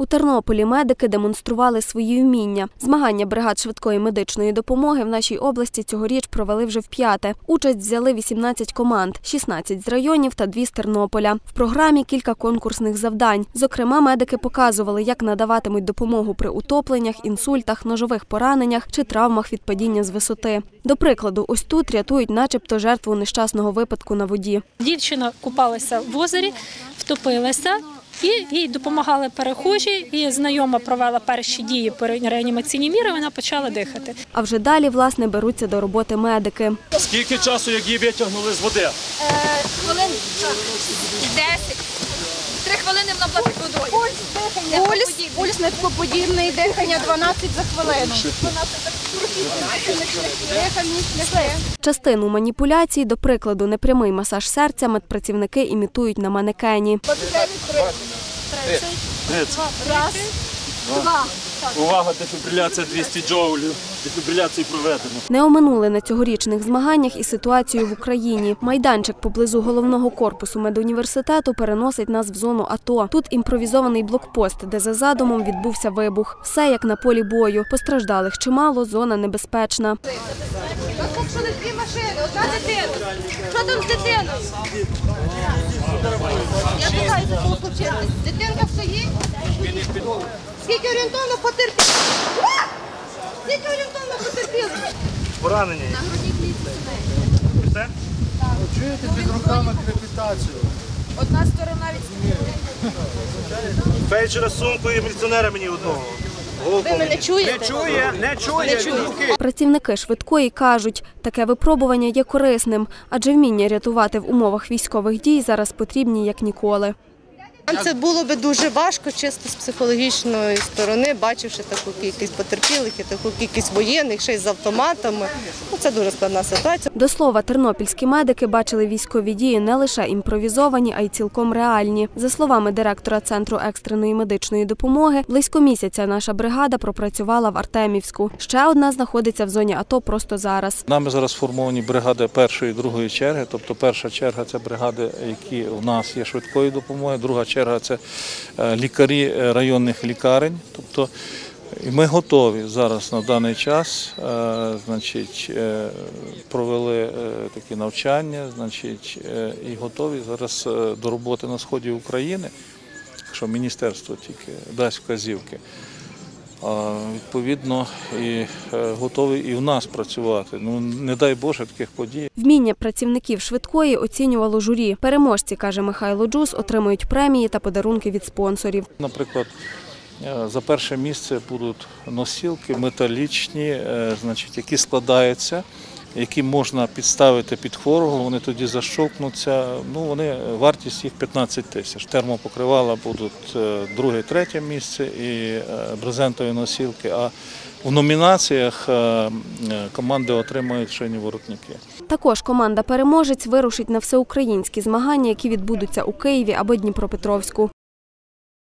У Тернополі медики демонстрували свої вміння. Змагання бригад швидкої медичної допомоги в нашій області цьогоріч провели вже вп'яте. Участь взяли 18 команд, 16 з районів та 2 з Тернополя. В програмі кілька конкурсних завдань. Зокрема, медики показували, як надаватимуть допомогу при утопленнях, інсультах, ножових пораненнях чи травмах від падіння з висоти. До прикладу, ось тут рятують, начебто, жертву нещасного випадку на воді. Дівчина купалася в озері, втопилася. І їй допомагали перехожі, і знайома провела перші дії по реанімаційній мірі, вона почала дихати. А вже далі, власне, беруться до роботи медики. Скільки часу, як її витягнули з води? Хвилин 10. Три хвилини вона була під водою. Пульс, пульс низькоподібний, дихання 12 за хвилину. Дихальні шляхи. Частину маніпуляцій, до прикладу, непрямий масаж серця медпрацівники імітують на манекені. Увага, дефібриляція 200 джоулів. Дефібриляцію проведено. Не оминули на цьогорічних змаганнях і ситуацію в Україні. Майданчик поблизу головного корпусу медуніверситету переносить нас в зону АТО. Тут імпровізований блокпост, де за задумом відбувся вибух. Все як на полі бою. Постраждалих чимало, зона небезпечна. Розпушили дві машини, одна дитина. Що там з дитиною? Я питаю, за Скільки орієнтовно потерпіли? А! Скільки орієнтовно потерпіли? Поранені. Все? Чуєте під руками крепітацію? Одна сторона від Фельдшера сумку і міліціонера мені одного. Ви мене чуєте? чує, не чує. Працівники швидкої кажуть, таке випробування є корисним, адже вміння рятувати в умовах військових дій зараз потрібні як ніколи. Це було би дуже важко, чисто з психологічної сторони, бачивши таку кількість потерпілих і таку кількість воєнних, ще й з автоматами. Ну, це дуже складна ситуація. До слова, тернопільські медики бачили військові дії не лише імпровізовані, а й цілком реальні. За словами директора центру екстреної медичної допомоги, близько місяця наша бригада пропрацювала в Артемівську. Ще одна знаходиться в зоні АТО просто зараз. Нами зараз сформовані бригади першої і другої черги. Тобто перша черга це бригади, які у нас є швидкої допомоги, друга черга це е, лікарі е, районних лікарень. Тобто ми готові зараз на даний час. е, Значить, провели такі навчання, значить, і готові зараз до роботи на сході України, якщо міністерство тільки дасть вказівки. Відповідно, і готовий готові і в нас працювати. Ну не дай Боже таких подій. Вміння працівників швидкої оцінювало журі. Переможці, каже Михайло Джус, отримують премії та подарунки від спонсорів. Наприклад, е, за перше місце будуть носілки металічні, е, значить, які складаються, які можна підставити під хворого. Вони тоді защовкнуться. Ну вони вартість їх 15 тисяч. Термопокривала будуть е, друге, третє місце і е, брезентові носілки. А в номінаціях е, команди отримають шийні воротники. Також команда переможець вирушить на всеукраїнські змагання, які відбудуться у Києві або Дніпропетровську.